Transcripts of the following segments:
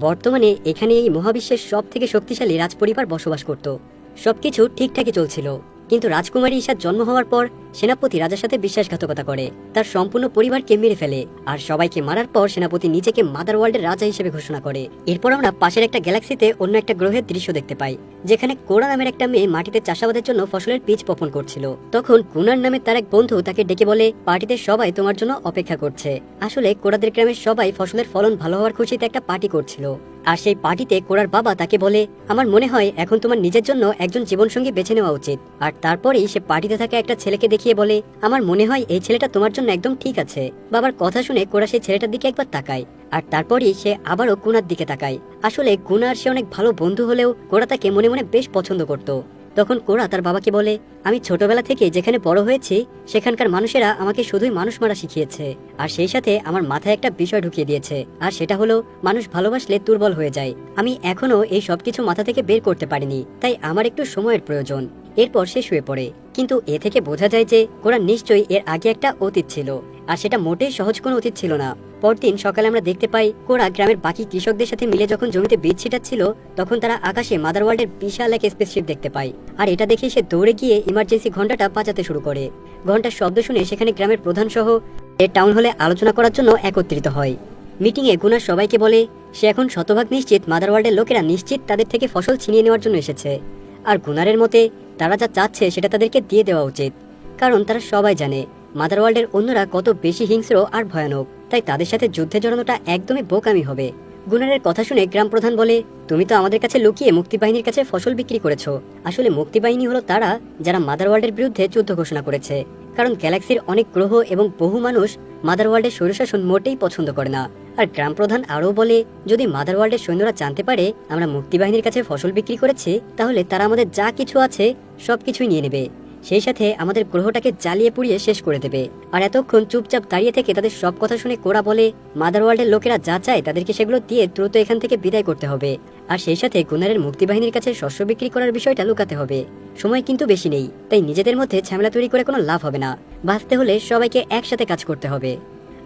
বর্তমানে এখানে এই মহাবিশ্বের সব থেকে শক্তিশালী রাজপরিবার বসবাস করত। সবকিছু ঠিকঠাকই চলছিল। কিন্তু রাজকুমারী ঈশার জন্ম হওয়ার পর সেনাপতি রাজার সাথে বিশ্বাসঘাতকতা করে। তার সম্পূর্ণ পরিবারকে মেরে ফেলে আর সবাইকে মারার পর সেনাপতি নিজেকে মাদার ওয়ার্ল্ডের রাজা হিসেবে ঘোষণা করে। এরপর আমরা পাশের একটা গ্যালাক্সিতে অন্য একটা গ্রহের দৃশ্য দেখতে পাই, যেখানে কোরা নামের একটা মেয়ে মাটিতে চাষাবাদের জন্য ফসলের বীজ বপন করছিল। তখন কুনার নামে তার এক বন্ধু তাকে ডেকে বলে, পার্টিতে সবাই তোমার জন্য অপেক্ষা করছে। আসলে কোরাদের গ্রামের সবাই ফসলের ফলন ভালো হওয়ার খুশিতে একটা পার্টি করছিল। আর সেই পার্টিতে কোরার বাবা তাকে বলে, আমার মনে হয় এখন তোমার নিজের জন্য একজন জীবনসঙ্গী বেছে নেওয়া উচিত। আর তারপরেই সে পার্টিতে থাকা একটা ছেলেকে দেখিয়ে বলে, আমার মনে হয় এই ছেলেটা তোমার জন্য একদম ঠিক আছে। বাবার কথা শুনে কোরা সেই ছেলেটার দিকে একবার তাকায়, আর তারপরই সে আবারও কুনার দিকে তাকায়। আসলে কুনার সে অনেক ভালো বন্ধু হলেও কোরা তাকে মনে মনে বেশ পছন্দ করত। তখন কোরা তার বাবাকে বলে, আমি ছোটবেলা থেকে যেখানে বড় হয়েছি, সেখানকার মানুষেরা আমাকে শুধুই মানুষ মারা শিখিয়েছে। আর সেই সাথে আমার মাথায় একটা বিষয় ঢুকিয়ে দিয়েছে, আর সেটা হলো, মানুষ ভালোবাসলে দুর্বল হয়ে যায়। আমি এখনও এই সবকিছু মাথা থেকে বের করতে পারিনি, তাই আমার একটু সময়ের প্রয়োজন। এরপর সে শুয়ে পড়ে। কিন্তু এ থেকে বোঝা যায় যে, কোরা নিশ্চয়ই এর আগে একটা অতীত ছিল, আর সেটা মোটেই সহজ কোনো অতীত ছিল না। পরদিন সকালে আমরা দেখতে পাই কোরা গ্রামের বাকি কৃষকদের সাথে মিলে যখন জমিতে বীজ ছিটাচ্ছিল, তখন তারা আকাশে মাদার ওয়ার্ল্ডের বিশাল এক স্পেসশিপ দেখতে পায়। আর এটা দেখে সে দৌড়ে গিয়ে ইমার্জেন্সি ঘন্টাটা বাঁচাতে শুরু করে। ঘণ্টার শব্দ শুনে সেখানে গ্রামের প্রধান সহ টাউন হলে আলোচনা করার জন্য একত্রিত হয়। মিটিংয়ে গুনার সবাইকে বলে, সে এখন শতভাগ নিশ্চিত মাদার ওয়ার্ল্ডের লোকেরা নিশ্চিত তাদের থেকে ফসল ছিনিয়ে নেওয়ার জন্য এসেছে। আর গুনারের মতে, তারা যা চাচ্ছে সেটা তাদেরকে দিয়ে দেওয়া উচিত। কারণ তারা সবাই জানে, মাদার ওয়ার্ল্ডের অন্যরা কত বেশি হিংস্র আর ভয়ানক। তাই তাদের সাথে যুদ্ধে জড়ানোটা একদমই বোকামি হবে। গুনারের কথা শুনে গ্রাম প্রধান বলে, তুমি তো আমাদের কাছে লুকিয়ে মুক্তিবাহিনীর কাছে ফসল বিক্রি করেছ। আসলে মুক্তিবাহিনী হলো তারা যারা মাদার ওয়ার্ল্ডের বিরুদ্ধে যুদ্ধ ঘোষণা করেছে। কারণ গ্যালাক্সির অনেক গ্রহ এবং বহু মানুষ মাদার ওয়ার্ল্ডের স্বৈরশাসন মোটেই পছন্দ করে না। আর গ্রাম প্রধান আরও বলে, যদি মাদার ওয়ার্ল্ডের সৈন্যরা জানতে পারে আমরা মুক্তিবাহিনীর কাছে ফসল বিক্রি করেছি, তাহলে তারা আমাদের যা কিছু আছে সব কিছুই নিয়ে নেবে। সেই সাথে আমাদের গ্রহটাকে জ্বালিয়ে পুড়িয়ে শেষ করে দেবে। আর এতক্ষণ চুপচাপ দাঁড়িয়ে থেকে তাদের সব কথা শুনে কোরা বলে মাদার ওয়ার্ল্ডের লোকেরা যা চায় তাদেরকে সেগুলো দিয়ে দ্রুত এখান থেকে বিদায় করতে হবে। আর সেই সাথে গুনারের মুক্তিবাহিনীর কাছে শস্য বিক্রি করার বিষয়টা লুকাতে হবে। সময় কিন্তু বেশি নেই, তাই নিজেদের মধ্যে ঝামেলা তৈরি করে কোনো লাভ হবে না। বাঁচতে হলে সবাইকে একসাথে কাজ করতে হবে।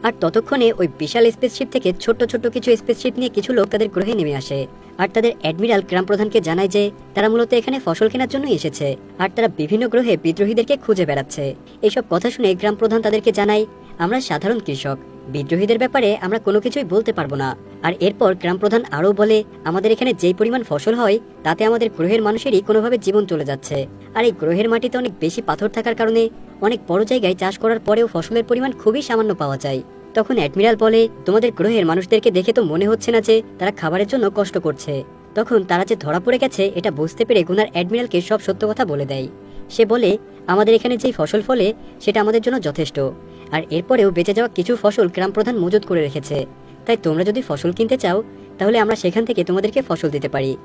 আর ততক্ষণে ওই বিশাল স্পেসশিপ থেকে ছোট্ট ছোট্ট কিছু স্পেসশিপ নিয়ে কিছু লোক তাদের গ্রহে নেমে আসে। আর তাদের অ্যাডমিরাল গ্রাম প্রধানকে জানায় যে, তারা মূলত এখানে ফসল কেনার জন্য এসেছে। আর তারা বিভিন্ন গ্রহে বিদ্রোহীদেরকে খুঁজে বেড়াচ্ছে। এইসব কথা শুনে গ্রাম প্রধান তাদেরকে জানায়, আমরা সাধারণ কৃষক। বিদ্রোহীদের ব্যাপারে আমরা কোনো কিছুই বলতে পারব না। আর এরপর গ্রাম প্রধান আরও বলে, আমাদের এখানে যেই পরিমাণ ফসল হয়, তাতে আমাদের গ্রহের মানুষেরই কোনোভাবে জীবন চলে যাচ্ছে। আর এই গ্রহের মাটিতে অনেক বেশি পাথর থাকার কারণে অনেক বড় জায়গায় চাষ করার পরেও ফসলের পরিমাণ খুবই সামান্য পাওয়া যায়। তখন অ্যাডমিরাল বলে, তোমাদের গ্রহের মানুষদেরকে দেখে তো মনে হচ্ছে না যে তারা খাবারের জন্য কষ্ট করছে। তখন তারা যে ধরা পড়ে গেছে, এটা বুঝতে পেরে গুনার অ্যাডমিরালকে সব সত্য কথা বলে দেয়। সে বলে, আমাদের এখানে যেই ফসল ফলে, সেটা আমাদের জন্য যথেষ্ট। আর এরপরেও বেঁচে যাওয়া কিছু ফসল গ্রাম প্রধান মজুত করে রেখেছে। তাই তোমরা যদি ফসল কিনতে চাও, তাহলে আমরা সেখান থেকে তোমাদেরকে ফসল দিতে পারি।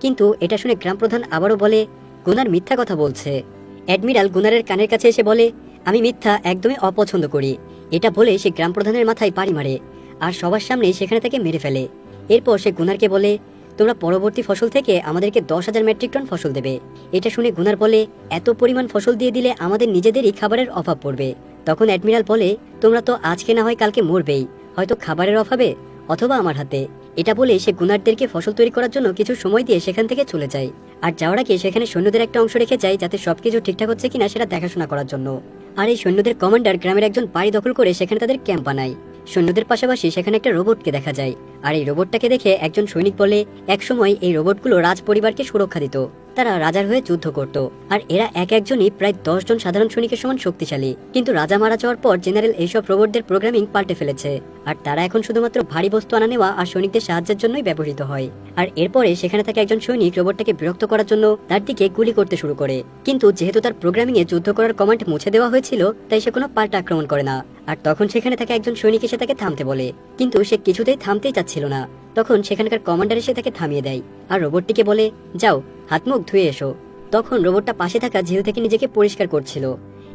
কিন্তু এটা শুনে গ্রাম প্রধান আবারও বলে, গুনার মিথ্যা কথা বলছে। অ্যাডমিরাল গুনারের কানের কাছে এসে বলে, আমি মিথ্যা একদমই অপছন্দ করি। এটা বলে সে গ্রাম প্রধানের মাথায় পাড়ি মারে আর সবার সামনে সেখানে তাকে মেরে ফেলে। এরপর সে গুনারকে বলে, তোমরা পরবর্তী ফসল থেকে আমাদেরকে দশ হাজার মেট্রিক টন ফসল দেবে। এটা শুনে গুনার বলে, এত পরিমাণ ফসল দিয়ে দিলে আমাদের নিজেদেরই খাবারের অভাব পড়বে। তখন অ্যাডমিরাল বলে, তোমরা তো আজকে না হয় কালকে মরবেই। হয়তো খাবারের অভাবে অথবা আমার হাতে। এটা বলে সে গুনারদেরকে ফসল তৈরি করার জন্য কিছু সময় দিয়ে সেখান থেকে চলে যায়। আর যাওয়ার আগে সেখানে সৈন্যদের একটা অংশ রেখে যায় যাতে সবকিছু ঠিকঠাক হচ্ছে কিনা সেটা দেখাশোনা করার জন্য। আর এই সৈন্যদের কমান্ডার গ্রামের একজন বাড়ি দখল করে সেখানে তাদের ক্যাম্প বানায়। সৈন্যদের পাশাপাশি সেখানে একটা রোবটকে দেখা যায়। আর এই রোবটটাকে দেখে একজন সৈনিক বলে, একসময় এই রোবটগুলো রাজ পরিবারকে সুরক্ষা দিত। তারা রাজার হয়ে যুদ্ধ করত। আর এরা এক একজনই প্রায় দশ জন সাধারণ সৈনিকের সমান শক্তিশালী। কিন্তু রাজা মারা যাওয়ার পর জেনারেল এইসব রোবটদের প্রোগ্রামিং পাল্টে ফেলেছে। আর তারা এখন শুধুমাত্র ভারী বস্তু আনা নেওয়া আর সৈনিকদের সাহায্যের জন্যই ব্যবহৃত হয়। আর এরপরে সেখানে থাকা একজন সৈনিক রোবটটাকে বিরক্ত করার জন্য তার দিকে গুলি করতে শুরু করে। কিন্তু যেহেতু তার প্রোগ্রামিং এ যুদ্ধ করার কমান্ড মুছে দেওয়া হয়েছিল, তাই সে কোনো পাল্টা আক্রমণ করে না। আর তখন সেখানে থাকা একজন সৈনিক এসে তাকে থামতে বলে। কিন্তু সে কিছুতেই থামতেই চাচ্ছিল না। তখন সেখানকার কমান্ডার এসে তাকে থামিয়ে দেয় আর রোবটটিকে বলে, যাও, হাত মুখ ধুয়ে এসো। তখন রোবটটা পাশে থাকা ঝিল থেকে নিজেকে পরিষ্কার করছিল।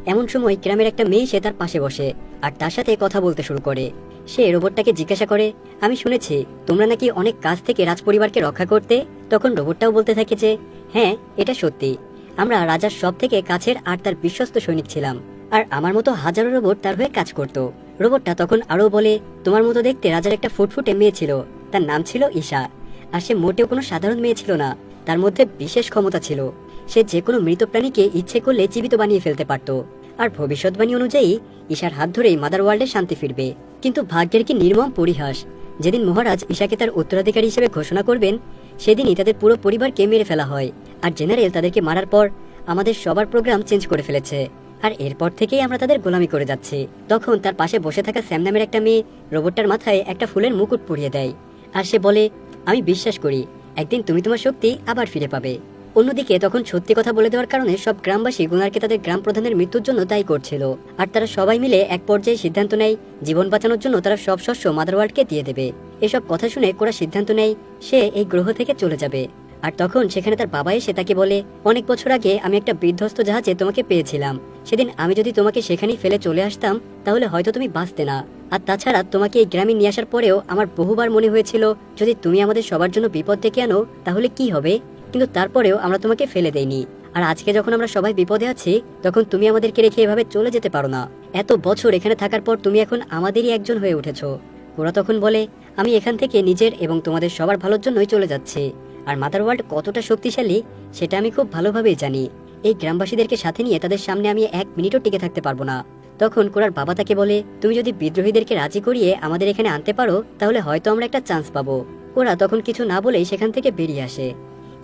এমন সময় গ্রামের একটা মেয়ে সে তার পাশে বসে আর তার সাথে কথা বলতে শুরু করে। সে রোবটটাকে জিজ্ঞাসা করে, আমি শুনেছি, তোমরা নাকি অনেক কাজ থেকে রাজপরিবারকে রক্ষা করতে? তখন রোবটটাও বলতে থাকে যে হ্যাঁ এটা সত্যি। আমরা রাজার সব থেকে কাছের আর তার বিশ্বস্ত সৈনিক ছিলাম। আর আমার মতো হাজারো রোবট তার হয়ে কাজ করত। রোবটটা তখন আরও বলে, তোমার মতো দেখতে রাজার একটা ফুটফুটে মেয়ে ছিল। তার নাম ছিল ঈশা। আর সে মোটেও কোনো সাধারণ মেয়ে ছিল না। তার মধ্যে বিশেষ ক্ষমতা ছিল। সে যে কোনো মৃত প্রাণীকে ইচ্ছে করলে জীবিত বানিয়ে ফেলতে পারত। আর ভবিষ্যৎবাণী অনুযায়ী, ঈশার হাত ধরেই মাদার ওয়ার্ল্ডে শান্তি ফিরবে। কিন্তু ভাগ্যের কি নির্মম পরিহাস? যেদিন মহারাজ ঈশাকে তার উত্তরাধিকারী হিসেবে ঘোষণা করবেন, সেদিনই তাদের পুরো পরিবারকে মেরে ফেলা হয়। আর জেনারেল তাদেরকে মারার পর, আমাদের সবার প্রোগ্রাম চেঞ্জ করে ফেলেছে। আর এরপর থেকেই আমরা তাদের গোলামি করে যাচ্ছি। তখন তার পাশে বসে থাকা স্যাম নামের একটা মেয়ে রোবটটার মাথায় একটা ফুলের মুকুট পরিয়ে দেয়। আর সে বলে, আমি বিশ্বাস করি, একদিন তুমি তোমার শক্তি আবার ফিরে পাবে। অন্যদিকে তখন সত্যি কথা বলে দেওয়ার কারণে সব গ্রামবাসী গুনারকে তাদের গ্রাম প্রধানের মৃত্যুর জন্য দায়ী করছিল। আর তারা সবাই মিলে এক পর্যায়ে সিদ্ধান্ত নেয়, জীবন বাঁচানোর জন্য তারা সব শস্য মাদার মাদারওয়ার্ল্ডকে দিয়ে দেবে। এসব কথা শুনে কোরা সিদ্ধান্ত নেয়, সে এই গ্রহ থেকে চলে যাবে। আর তখন সেখানে তার বাবা এসে তাকে বলে, অনেক বছর আগে আমি একটা বিধ্বস্ত জাহাজে তোমাকে পেয়েছিলাম। সেদিন আমি যদি তোমাকে সেখানেই ফেলে চলে আসতাম, তাহলে হয়তো তুমি বাঁচতে না। আর তাছাড়া তোমাকে এই গ্রামে নিয়ে আসার পরেও আমার বহুবার মনে হয়েছিল, যদি তুমি আমাদের সবার জন্য বিপদ ডেকে আনো, তাহলে কি হবে? কিন্তু তারপরেও আমরা তোমাকে ফেলে দেইনি। আর আজকে যখন আমরা সবাই বিপদে আছি, তখন তুমি আমাদেরকে রেখে এভাবে চলে যেতে পারো না। এত বছর এখানে থাকার পর তুমি এখন আমাদেরই একজন হয়ে উঠেছো। ওরা তখন বলে, আমি এখান থেকে নিজের এবং তোমাদের সবার ভালোর জন্যই চলে যাচ্ছি। আর মাদার ওয়ার্ল্ড কতটা শক্তিশালী, সেটা আমি খুব ভালোভাবেই জানি। এই গ্রামবাসীদেরকে সাথে নিয়ে তাদের সামনে আমি এক মিনিটও টিকে থাকতে পারব না। তখন কোরার বাবা তাকে বলে, তুমি যদি বিদ্রোহীদেরকে রাজি করিয়ে আমাদের এখানে আনতে পারো, তাহলে হয়তো আমরা একটা চান্স পাবো। কোরা তখন কিছু না বলেই সেখান থেকে বেরিয়ে আসে।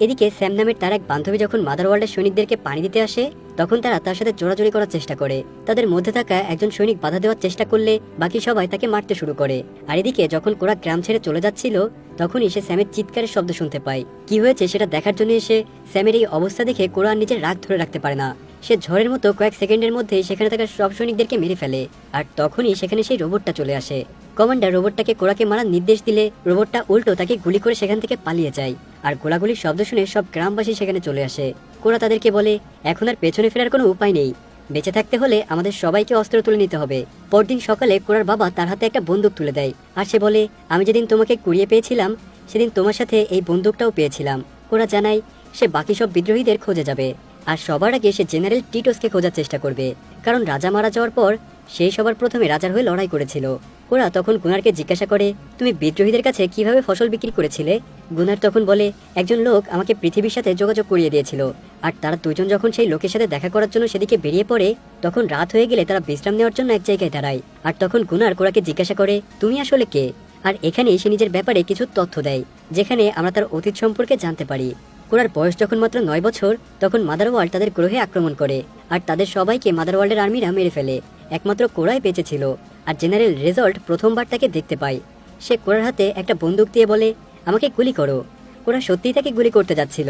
এদিকে স্যাম নামের তার এক বান্ধবী যখন মাদার ওয়ার্ল্ডের সৈনিকদেরকে পানি দিতে আসে, তখন তারা তার সাথে জোরাজোরি করার চেষ্টা করে। তাদের মধ্যে থাকা একজন সৈনিক বাধা দেওয়ার চেষ্টা করলে বাকি সবাই তাকে মারতে শুরু করে। আর এদিকে যখন কোরা গ্রাম ছেড়ে চলে যাচ্ছিল, তখনই সে স্যামের চিৎকারের শব্দ শুনতে পায়। কি হয়েছে সেটা দেখার জন্য এসে স্যামের এই অবস্থা দেখে কোরা নিজের রাগ ধরে রাখতে পারে না। সে ঝড়ের মতো কয়েক সেকেন্ডের মধ্যেই সেখানে থাকা সব সৈনিকদেরকে মেরে ফেলে। আর তখনই সেখানে সেই রোবটটা চলে আসে। কমান্ডার রোবটটাকে কোরাকে মারার নির্দেশ দিলে রোবটটা উল্টো তাকে গুলি করে সেখান থেকে পালিয়ে যায়। আর গোলাগুলির শব্দ শুনে সব গ্রামবাসী সেখানে চলে আসে। কোরা তাদেরকে বলে, এখন আর পেছনে ফেরার কোনো উপায় নেই। বেঁচে থাকতে হলে আমাদের সবাইকে অস্ত্র তুলে নিতে হবে। পরদিন সকালে কোরার বাবা তার হাতে একটা বন্দুক তুলে দেয় আর সে বলে, আমি যেদিন তোমাকে কুড়িয়ে পেয়েছিলাম, সেদিন তোমার সাথে এই বন্দুকটাও পেয়েছিলাম। কোরা জানায়, সে বাকি সব বিদ্রোহীদের খোঁজে যাবে। আর সবার আগে সে জেনারেল টিটোসকে খোঁজার চেষ্টা করবে। কারণ রাজা মারা যাওয়ার পর সেই সবার প্রথমে রাজার হয়ে লড়াই করেছিল। কোরা তখন গুনারকে জিজ্ঞাসা করে, তুমি বিদ্রোহীদের কাছে কীভাবে ফসল বিক্রি করেছিলে? গুনার তখন বলে, একজন লোক আমাকে পৃথিবীর সাথে যোগাযোগ করিয়ে দিয়েছিল, আর তারা দুজন যখন সেই লোকের সাথে দেখা করার জন্য সেদিকে বেরিয়ে পড়ে, তখন রাত হয়ে গেলে তারা বিশ্রাম নেওয়ার জন্য এক জায়গায় দাঁড়ায়। আর তখন গুনার কোরাকে জিজ্ঞাসা করে, তুমি আসলে কে? আর এখানে সে নিজের ব্যাপারে কিছু তথ্য দেয়, যেখানে আমরা তার অতীত সম্পর্কে জানতে পারি। কোরার বয়স যখন মাত্র নয় বছর, তখন মাদার ওয়ার্ল্ড তাদের গ্রহে আক্রমণ করে, আর তাদের সবাইকে মাদার ওয়ার্ল্ডের আর্মিরা মেরে ফেলে। একমাত্র কোরাই বেঁচে ছিল আর জেনারেল রেজল্ট প্রথমবার তাকে দেখতে পায় সে কোরার হাতে একটা বন্দুক দিয়ে বলে, আমাকে গুলি করো। কোরা সত্যিই তাকে গুলি করতে যাচ্ছিল।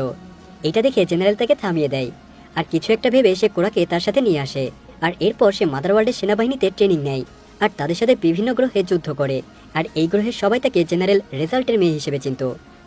এটা দেখে জেনারেল তাকে থামিয়ে দেয়। আর কিছু একটা ভেবে সে কোরাকে তার সাথে নিয়ে আসে, আর এরপর সে মাদার ওয়ার্ল্ডের সেনাবাহিনীতে ট্রেনিং নেয়, আর তাদের সাথে বিভিন্ন গ্রহে যুদ্ধ করে, আর এই গ্রহের সবাই তাকে জেনারেল রেজাল্টের মেয়ে হিসেবে চিনত।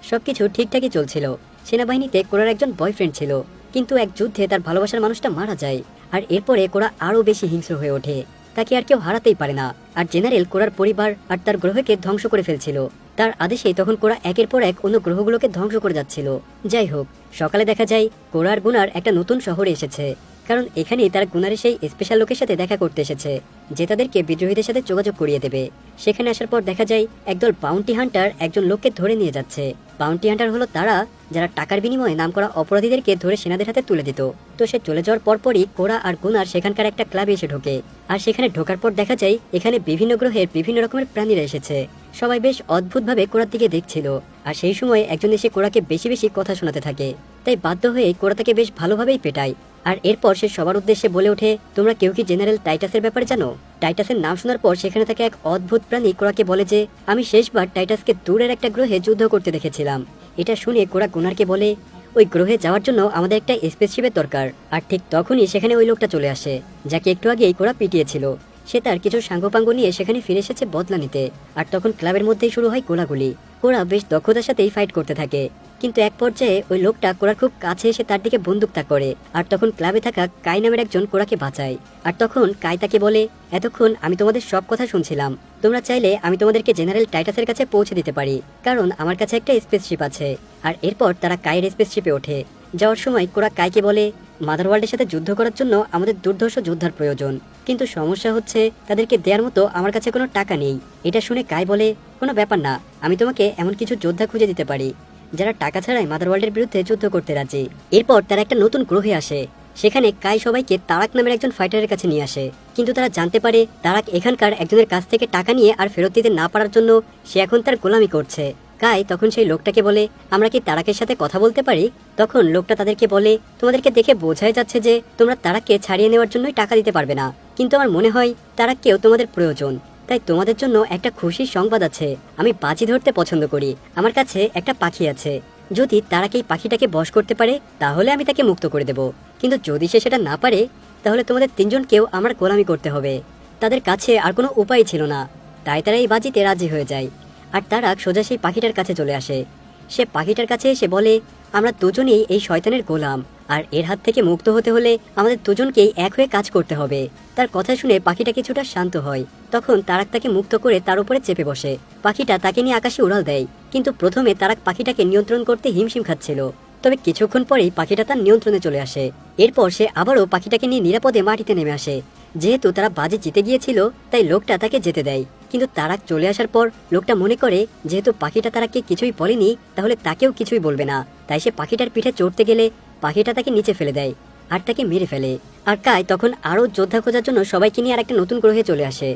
সবকিছু ঠিকঠাকই চলছিল। সেনাবাহিনীতে কোরার একজন বয়ফ্রেন্ড ছিল, কিন্তু এক যুদ্ধে তার ভালোবাসার মানুষটা মারা যায়। আর এরপরে কোরা আরও বেশি হিংস্র হয়ে ওঠে। তাকে আর কেউ হারাতেই পারে না। আর জেনারেল কোরার পরিবার আর তার গ্রহকে ধ্বংস করে ফেলছিল। তার আদেশে তখন কোরা একের পর এক অন্য গ্রহগুলোকে ধ্বংস করে যাচ্ছিল। যাই হোক, সকালে দেখা যায় কোরার গুনার একটা নতুন শহরে এসেছে। কারণ এখানেই তারা গুনারের সেই স্পেশাল লোকের সাথে দেখা করতে এসেছে, যে তাদেরকে বিদ্রোহীদের সাথে যোগাযোগ করিয়ে দেবে। সেখানে আসার পর দেখা যায় একদল বাউন্টি হান্টার একজন লোককে ধরে নিয়ে যাচ্ছে। বাউন্টি হান্টার হলো তারা যারা টাকার বিনিময়ে নাম করা অপরাধীদেরকে ধরে সেনাদের হাতে তুলে দিত। তো সে চলে যাওয়ার পরপরই কোরা আর গুনার সেখানকার একটা ক্লাবে এসে ঢোকে। আর সেখানে ঢোকার পর দেখা যায় এখানে বিভিন্ন গ্রহের বিভিন্ন রকমের প্রাণীরা এসেছে। সবাই বেশ অদ্ভুতভাবে কোরার দিকে দেখছিল। আর সেই সময় একজন এসে কোরাকে বেশি বেশি কথা শোনাতে থাকে। তাই বাধ্য হয়ে কোরা তাকে বেশ ভালোভাবেই পেটায়। আর এরপর সে সবার উদ্দেশ্যে বলে ওঠে, তোমরা কেউ কি জেনারেল টাইটাসের ব্যাপারে জানো? টাইটাসের নাম শোনার পর সেখানে থাকে এক অদ্ভুত প্রাণী কোরাকে বলে যে, আমি শেষবার টাইটাসকে দূরের একটা গ্রহে যুদ্ধ করতে দেখেছিলাম। এটা শুনে কোরা গুনারকে বলে, ওই গ্রহে যাওয়ার জন্য আমাদের একটা স্পেসশিপের দরকার। আর ঠিক তখনই সেখানে ওই লোকটা চলে আসে, যাকে একটু আগে এই কোরা পিটিয়েছিল। সে তার কিছু সাঙ্গপাঙ্গ নিয়ে সেখানে ফিরে এসেছে বদলা নিতে। আর তখন ক্লাবের মধ্যেই শুরু হয় গোলাগুলি। কোরা বেশ দক্ষতার সাথেই ফাইট করতে থাকে। কিন্তু এক পর্যায়ে ওই লোকটা কোরার খুব কাছে এসে তার দিকে বন্দুক তাক করে আর তখন ক্লাবে থাকা কাই নামের একজন কোরাকে বাঁচায়। আর তখন কাই তাকে বলে, এতক্ষণ আমি তোমাদের সব কথা শুনছিলাম। তোমরা চাইলে আমি তোমাদেরকে জেনারেল টাইটাসের কাছে পৌঁছে দিতে পারি, কারণ আমার কাছে একটা স্পেসশিপ আছে। আর এরপর তারা কাইয়ের স্পেসশিপে ওঠে। যাওয়ার সময় কোরা কাইকে বলে মাদার ওয়ার্ল্ডের সাথে যুদ্ধ করার জন্য আমাদের দুর্ধর্ষ যোদ্ধার প্রয়োজন। কিন্তু সমস্যা হচ্ছে, তাদেরকে দেওয়ার মতো আমার কাছে কোনো টাকা নেই। এটা শুনে কাই বলে, কোনো ব্যাপার না, আমি তোমাকে এমন কিছু যোদ্ধা খুঁজে দিতে পারি, যারা টাকা ছাড়াই মাদার ওয়ার্ল্ডের বিরুদ্ধে যুদ্ধ করতে রাজি। এরপর তারা একটা নতুন গ্রহে আসে, সেখানে কাই সবাইকে তারাক নামের একজন ফাইটারের কাছে নিয়ে আসে। কিন্তু তারা জানতে পারে, তারাক এখানকার একজনের কাছ থেকে টাকা নিয়ে আর ফেরত দিতে না পারার জন্য সে এখন তার গোলামি করছে। কাই তখন সেই লোকটাকে বলে, আমরা কি তারাকের সাথে কথা বলতে পারি? তখন লোকটা তাদেরকে বলে, তোমাদেরকে দেখে বোঝাই যাচ্ছে যে তোমরা তারাককে ছাড়িয়ে নেওয়ার জন্যই টাকা দিতে পারবে না। কিন্তু আমার মনে হয় তারাককেও তোমাদের প্রয়োজন। তাই তোমাদের জন্য একটা খুশির সংবাদ আছে। আমি বাজি ধরতে পছন্দ করি। আমার কাছে একটা পাখি আছে। যদি তারাকে এই পাখিটাকে বশ করতে পারে, তাহলে আমি তাকে মুক্ত করে দেব। কিন্তু যদি সে সেটা না পারে, তাহলে তোমাদের তিনজনকেও আমার গোলামি করতে হবে। তাদের কাছে আর কোনো উপায় ছিল না। তাই তারা এই বাজিতে রাজি হয়ে যায়। আর তারা সোজা সেই পাখিটার কাছে চলে আসে। সে পাখিটার কাছে এসে বলে, আমরা দুজনেই এই শয়তানের গোলাম। আর এর হাত থেকে মুক্ত হতে হলে আমাদের দুজনকেই এক হয়ে কাজ করতে হবে। তার কথা শুনে পাখিটা কিছুটা শান্ত হয়। তখন তারাক তাকে মুক্ত করে তার উপরে চেপে বসে। পাখিটা তাকে নিয়ে আকাশে উড়াল দেয়। কিন্তু প্রথমে তারাক পাখিটাকে নিয়ন্ত্রণ করতে হিমশিম খাচ্ছিল। তবে কিছুক্ষণ পরেই পাখিটা তার নিয়ন্ত্রণে চলে আসে। এরপর সে আবারও পাখিটাকে নিয়ে নিরাপদে মাটিতে নেমে আসে। যেহেতু তারা বাজে জিতে গিয়েছিল, তাই লোকটা তাকে যেতে দেয়। কিন্তু তারাক চলে আসার পর লোকটা মনে করে, যেহেতু পাখিটা তারাকে কিছুই বলেনি, তাহলে তাকেও কিছুই বলবে না। তাই সে পাখিটার পিঠে চড়তে গেলে পাখিটা তাকে নিচে ফেলে দেয় আর তাকে মেরে ফেলে। আর কাই তখন আরও যোদ্ধা খোঁজার জন্য সবাইকে নিয়ে আর একটা নতুন গ্রহে চলে আসে।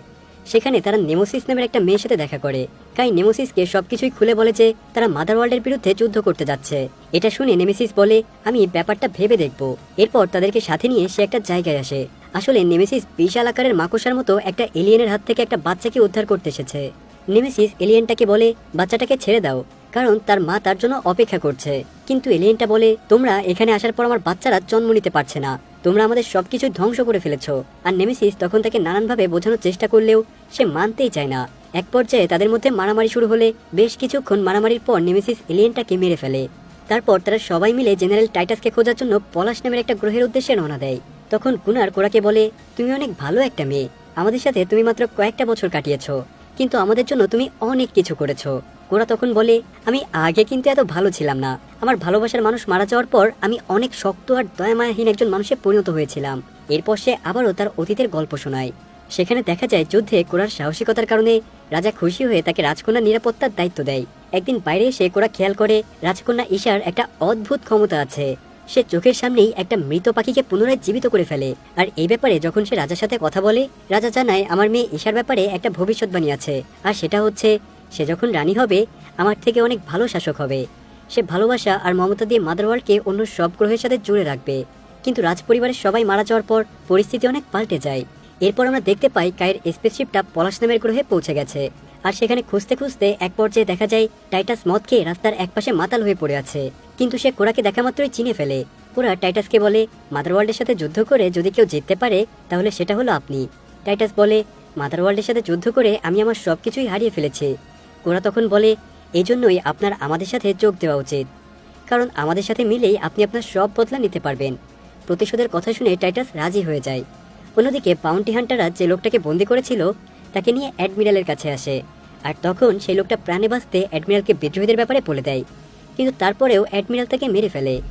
সেখানে তারা নেমোসিস নামের একটা মেয়ের সাথে দেখা করে। কাই নেমোসিসকে সবকিছুই খুলে বলে যে তারা মাদার ওয়ার্ল্ডের বিরুদ্ধে যুদ্ধ করতে যাচ্ছে। এটা শুনে নেমেসিস বলে, আমি ব্যাপারটা ভেবে দেখব। এরপর তাদেরকে সাথে নিয়ে সে একটা জায়গায় আসে। আসলে নেমেসিস বিশাল আকারের মাকড়সার মতো একটা এলিয়েনের হাত থেকে একটা বাচ্চাকে উদ্ধার করতে এসেছে। নেমেসিস এলিয়েনটাকে বলে, বাচ্চাটাকে ছেড়ে দাও, কারণ তার মা তার জন্য অপেক্ষা করছে। কিন্তু এলিয়েনটা বলে, তোমরা এখানে আসার পর আমার বাচ্চারা জন্ম নিতে পারছে না। তোমরা আমাদের সবকিছু ধ্বংস করে ফেলেছো। আর নেমেসিস তখন তাকে নানানভাবে বোঝানোর চেষ্টা করলেও সে মানতেই চায় না। এক পর্যায়ে তাদের মধ্যে মারামারি শুরু হলে বেশ কিছুক্ষণ মারামারির পর নেমেসিস এলিয়েনটাকে মেরে ফেলে। তারপর তারা সবাই মিলে জেনারেল টাইটাসকে খোঁজার জন্য পলাশ নামের একটা গ্রহের উদ্দেশ্যে রওনা দেয়। তখন কুনার কোরাকে বলে, তুমি অনেক ভালো একটা মেয়ে। আমাদের সাথে তুমি মাত্র কয়েকটা বছর কাটিয়েছো। কিন্তু আমাদের জন্য তুমি অনেক কিছু করেছ। কোরা তখন বলে, আমি আগে কিন্তু এত ভালো ছিলাম না। আমার ভালোবাসার মানুষ মারা যাওয়ার পর আমি অনেক শক্ত আর দয়ামায়াহীন একজন মানুষে পরিণত হয়েছিলাম। এরপর সে আবারও তার অতীতের গল্প শোনায়। সেখানে দেখা যায়, যুদ্ধে কোরার সাহসিকতার কারণে রাজা খুশি হয়ে তাকে রাজকন্যার নিরাপত্তার দায়িত্ব দেয়। একদিন বাইরে এসে কোরা খেয়াল করে, রাজকন্যা ঈশার একটা অদ্ভুত ক্ষমতা আছে। সে চোখের সামনেই একটা মৃত পাখিকে পুনরায় জীবিত করে ফেলে। আর এই ব্যাপারে যখন সে রাজার সাথে কথা বলে, রাজা জানায়, আমার মেয়ে ঈশার ব্যাপারে একটা ভবিষ্যৎবাণী আছে। আর সেটা হচ্ছে, সে যখন রানী হবে, আমার থেকে অনেক ভালো শাসক হবে। সে ভালোবাসা আর মমতা দিয়ে মাদার ওয়ার্ল্ডকে অন্য সব গ্রহের সাথে জুড়ে রাখবে। কিন্তু রাজপরিবারের সবাই মারা যাওয়ার পর পরিস্থিতি অনেক পাল্টে যায়। এরপর আমরা দেখতে পাই, কায়ের স্পেসশিপটা পলাশ নামের গ্রহে পৌঁছে গেছে। আর সেখানে খুঁজতে খুঁজতে এক পর্যায়ে দেখা যায়, টাইটাস মদ খেয়ে রাস্তার একপাশে মাতাল হয়ে পড়ে আছে। কিন্তু সে কোরাকে দেখা মাত্রই চিনে ফেলে। কোরা টাইটাসকে বলে মাদার ওয়ার্ল্ডের সাথে যুদ্ধ করে যদি কেউ জিততে পারে, তাহলে সেটা হলো আপনি। টাইটাস বলে মাদার ওয়ার্ল্ডের সাথে যুদ্ধ করে আমি আমার সব কিছুই হারিয়ে ফেলেছি। কোরা তখন বলে এই জন্যই আপনার আমাদের সাথে যোগ দেওয়া উচিত। কারণ আমাদের সাথে মিলেই আপনি আপনার সব বদলা নিতে পারবেন। প্রতিশোধের কথা শুনে টাইটাস রাজি হয়ে যায়। অন্যদিকে বাউন্টি হান্টাররা যে লোকটাকে বন্দি করেছিল, তাকে নিয়ে অ্যাডমিরালের কাছে আসে। আর তখন সেই লোকটা প্রাণে বাঁচতে অ্যাডমিরালকে বিদ্রোহীদের ব্যাপারে বলে দেয়। কিন্তু তারপরেও অ্যাডমিরাল তাকে মেরে ফেলে।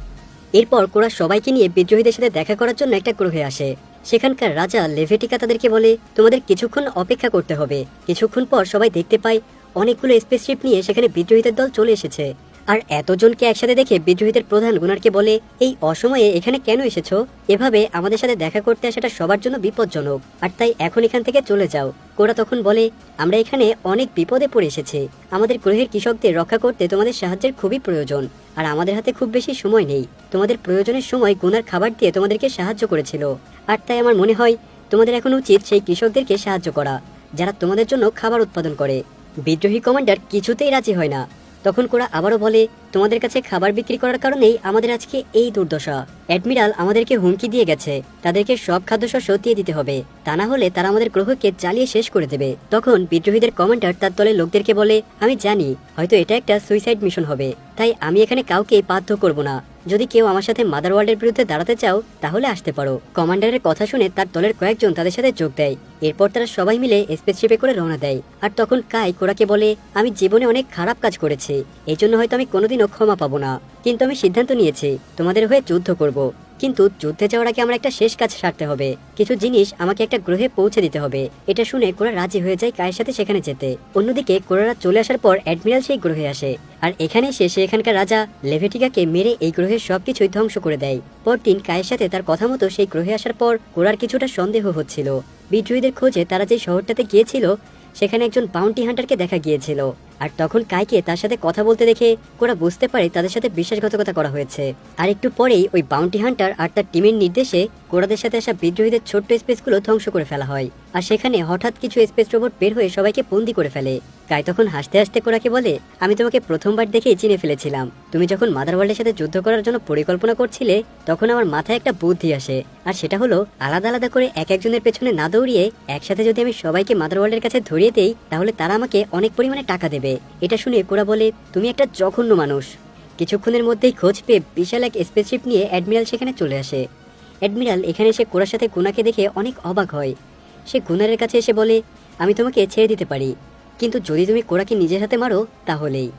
এরপর কোরা সবাইকে নিয়ে বিদ্রোহীদের সাথে দেখা করার জন্য একটা গ্রহে আসে। সেখানকার রাজা লেভেটিকা তাদেরকে বলে, তোমাদের কিছুক্ষণ অপেক্ষা করতে হবে। কিছুক্ষণ পর সবাই দেখতে পায়, অনেকগুলো স্পেসশিপ নিয়ে সেখানে বিদ্রোহীদের দল চলে এসেছে। আর এতজনকে একসাথে দেখে বিদ্রোহীদের প্রধান গুনারকে বলে, এই অসময়ে এখানে কেন এসেছ? এভাবে আমাদের সাথে দেখা করতে আসাটা সবার জন্য বিপজ্জনক। আর তাই এখন এখান থেকে চলে যাও। কোরা তখন বলে, আমরা এখানে অনেক বিপদে পড়ে এসেছি। আমাদের গ্রহের কৃষকদের রক্ষা করতে তোমাদের সাহায্যের খুবই প্রয়োজন। আর আমাদের হাতে খুব বেশি সময় নেই। তোমাদের প্রয়োজনের সময় গুনার খাবার দিয়ে তোমাদেরকে সাহায্য করেছিল। আর তাই আমার মনে হয়, তোমাদের এখন উচিত সেই কৃষকদেরকে সাহায্য করা, যারা তোমাদের জন্য খাবার উৎপাদন করে। বিদ্রোহী কমান্ডার কিছুতেই রাজি হয় না। তখন কোরা আবারও বলে, তোমাদের কাছে খাবার বিক্রি করার কারণেই আমাদের আজকে এই দুর্দশা। অ্যাডমিরাল আমাদেরকে হুমকি দিয়ে গেছে। তাদেরকে সব খাদ্যশস্য দিয়ে দিতে হবে। তা না হলে তারা আমাদের গ্রহকে চালিয়ে শেষ করে দেবে। তখন বিদ্রোহীদের কমান্ডার তার দলের লোকদেরকে বলে, আমি জানি, হয়তো এটা একটা সুইসাইড মিশন হবে। তাই আমি এখানে কাউকে বাধ্য করব না। যদি কেউ আমার সাথে মাদার ওয়ার্ল্ডের বিরুদ্ধে দাঁড়াতে চাও, তাহলে আসতে পারো। কমান্ডারের কথা শুনে তার দলের কয়েকজন তাদের সাথে যোগ দেয়। এরপর তারা সবাই মিলে স্পেসশিপে করে রওনা দেয়। আর তখন কাই কোরাকে বলে, আমি জীবনে অনেক খারাপ কাজ করেছি। এই জন্য হয়তো আমি কোনোদিনও ক্ষমা পাবো না। কিন্তু আমি সিদ্ধান্ত নিয়েছি, তোমাদের হয়ে যুদ্ধ করব। কিন্তু যুদ্ধে যাওয়ার আগে আমার একটা শেষ কাজ সারতে হবে। কিছু জিনিস আমাকে একটা গ্রহে পৌঁছে দিতে হবে। এটা শুনে কোরা রাজি হয়ে যায় কায়ের সাথে সেখানে যেতে। অন্যদিকে কোরারা চলে আসার পর অ্যাডমিরাল সেই গ্রহে আসে। আর এখানে সে এখানকার রাজা লেভেটিকাকে মেরে এই গ্রহের সবকিছুই ধ্বংস করে দেয়। পরদিন কায়ের সাথে তার কথা মতো সেই গ্রহে আসার পর কোরার কিছুটা সন্দেহ হচ্ছিল। বিদ্রোহীদের খোঁজে তারা যে শহরটাতে গিয়েছিল, সেখানে একজন বাউন্টি হান্টারকে দেখা গিয়েছিল। আর তখন কাইকে তার সাথে কথা বলতে দেখে কোরা বুঝতে পারে তাদের সাথে বিশ্বাসঘাতকতা করা হয়েছে। আর একটু পরেই ওই বাউন্টি হান্টার আর তার টিমের নির্দেশে কোরাদের সাথে আসা বিদ্রোহীদের ছোট্ট স্পেসগুলো ধ্বংস করে ফেলা হয়। আর সেখানে হঠাৎ কিছু স্পেস রোবট বের হয়ে সবাইকে বন্দি করে ফেলে। কাই তখন হাসতে হাসতে কোরাকে বলে, আমি তোমাকে প্রথমবার দেখেই চিনে ফেলেছিলাম। তুমি যখন মাদার ওয়ার্ল্ডের সাথে যুদ্ধ করার জন্য পরিকল্পনা করছিলে, তখন আমার মাথায় একটা বুদ্ধি আসে। আর সেটা হলো, আলাদা আলাদা করে এক একজনের পেছনে না দৌড়িয়ে একসাথে যদি আমি সবাইকে মাদার ওয়ার্ল্ডের কাছে ধরিয়ে দেই, তাহলে তারা আমাকে অনেক পরিমাণে টাকা দেবে। এটা শুনে কোরা বলে, তুমি একটা জঘন্য মানুষ। কিছুক্ষণের মধ্যেই খোঁজ পেয়ে বিশাল এক স্পেসশিপ নিয়ে অ্যাডমিরাল সেখানে চলে আসে। অ্যাডমিরাল এখানে এসে কোরার সাথে কোনাকে দেখে অনেক অবাক হয়। সে গুনারের কাছে এসে বলে, আমি তোমাকে ছেড়ে দিতে পারি। কিন্তু যদি তুমি কোরাকে নিজের হাতে মারো, তাহলেই।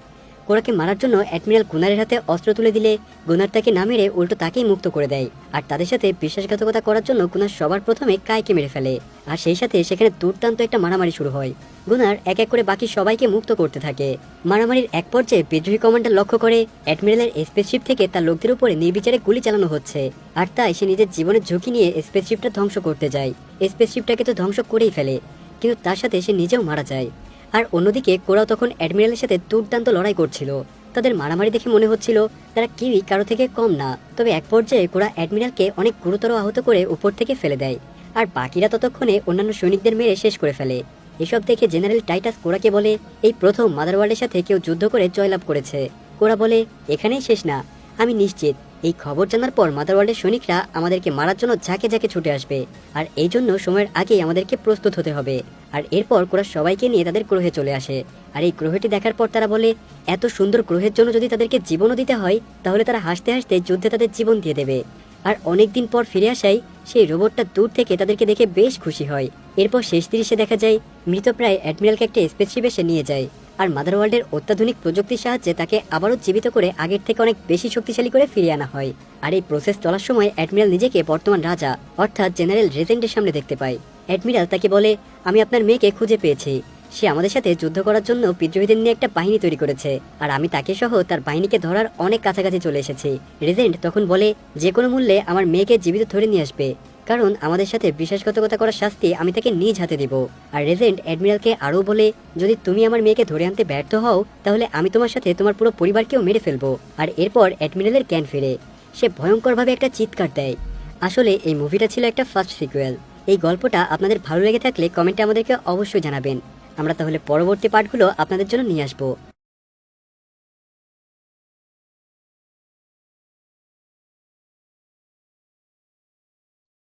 কোরাকে মারার জন্য অ্যাডমিরাল গুনারের হাতে অস্ত্র তুলে দিলে গুনার তাকে না মেরে উল্টো তাকেই মুক্ত করে দেয়। আর তাদের সাথে বিশ্বাসঘাতকতা করার জন্য গুনার সবার প্রথমে কায়কে মেরে ফেলে। আর সেই সাথে সেখানে দুর্দান্ত একটা মারামারি শুরু হয়। গুনার এক এক করে বাকি সবাইকে মুক্ত করতে থাকে। মারামারির এক পর্যায়ে বিদ্রোহী কমান্ডার লক্ষ্য করে অ্যাডমিরালের স্পেসশিপ থেকে তার লোকদের উপরে নির্বিচারে গুলি চালানো হচ্ছে। আর তাই সে নিজের জীবনের ঝুঁকি নিয়ে স্পেসশিপটা ধ্বংস করতে যায়। স্পেসশিপটাকে তো ধ্বংস করেই ফেলে। কিন্তু তার সাথে সে নিজেও মারা যায়। আর অন্যদিকে কোরাও তখন অ্যাডমিরালের সাথে দুর্দান্ত লড়াই করছিল। তাদের মারামারি দেখে মনে হচ্ছিল তারা কেউই কারও থেকে কম না। তবে এক পর্যায়ে কোরা অ্যাডমিরালকে অনেক গুরুতর আহত করে উপর থেকে ফেলে দেয়। আর বাকিরা ততক্ষণে অন্যান্য সৈনিকদের মেরে শেষ করে ফেলে। এসব দেখে জেনারেল টাইটাস কোরাকে বলে, এই প্রথম মাদারওয়ার্ল্ডের সাথে কেউ যুদ্ধ করে জয়লাভ করেছে। কোরা বলে, এখানেই শেষ না। আমি নিশ্চিত এই খবর জানার পর মাদারওয়ার্ল্ডের সৈনিকরা আমাদেরকে মারার জন্য ঝাঁকে ঝাঁকে ছুটে আসবে। আর এই জন্য সময়ের আগেই আমাদেরকে প্রস্তুত হতে হবে। আর এরপর কোরা সবাইকে নিয়ে তাদের গ্রহে চলে আসে। আর এই গ্রহটি দেখার পর তারা বলে, এত সুন্দর গ্রহের জন্য যদি তাদেরকে জীবনও দিতে হয়, তাহলে তারা হাসতে হাসতে যুদ্ধে তাদের জীবন দিয়ে দেবে। আর অনেকদিন পর ফিরে আসায় সেই রোবটটা দূর থেকে তাদেরকে দেখে বেশ খুশি হয়। এরপর শেষ দৃশ্যে দেখা যায় মৃতপ্রায় অ্যাডমিরালকে একটা স্পেসশিপে সে নিয়ে যায়। আর মাদার ওয়ার্ল্ডের অত্যাধুনিক প্রযুক্তির সাহায্যে তাকে আবারও জীবিত করে আগের থেকে অনেক বেশি শক্তিশালী করে ফিরিয়ে আনা হয়। আর এই প্রসেস চলার সময় অ্যাডমিরাল নিজেকে বর্তমান রাজা, অর্থাৎ জেনারেল রেজেন্টের সামনে দেখতে পায়। অ্যাডমিরাল তাকে বলে, আমি আপনার মেয়েকে খুঁজে পেয়েছি। সে আমাদের সাথে যুদ্ধ করার জন্য বিদ্রোহীদের নিয়ে একটা বাহিনী তৈরি করেছে। আর আমি তাকে সহ তার বাহিনীকে ধরার অনেক কাছাকাছি চলে এসেছি। রেজেন্ট তখন বলে, যে কোনো মূল্যে আমার মেয়েকে জীবিত ধরে নিয়ে আসবে। কারণ আমাদের সাথে বিশ্বাসঘাতকতা করার শাস্তি আমি তাকে নিজ হাতে দিব। আর রেজেন্ট অ্যাডমিরালকে আরও বলে, যদি তুমি আমার মেয়েকে ধরে আনতে ব্যর্থ হও, তাহলে আমি তোমার সাথে তোমার পুরো পরিবারকেও মেরে ফেলব। আর এরপর অ্যাডমিরালের জ্ঞান ফেরে। সে ভয়ঙ্করভাবে একটা চিৎকার দেয়। আসলে এই মুভিটা ছিল একটা ফার্স্ট সিকুয়েল। এই গল্পটা আপনাদের ভালো লেগে থাকলে কমেন্টে আমাদেরকে অবশ্যই জানাবেন। আমরা তাহলে পরবর্তী পার্টগুলো আপনাদের জন্য নিয়ে আসব।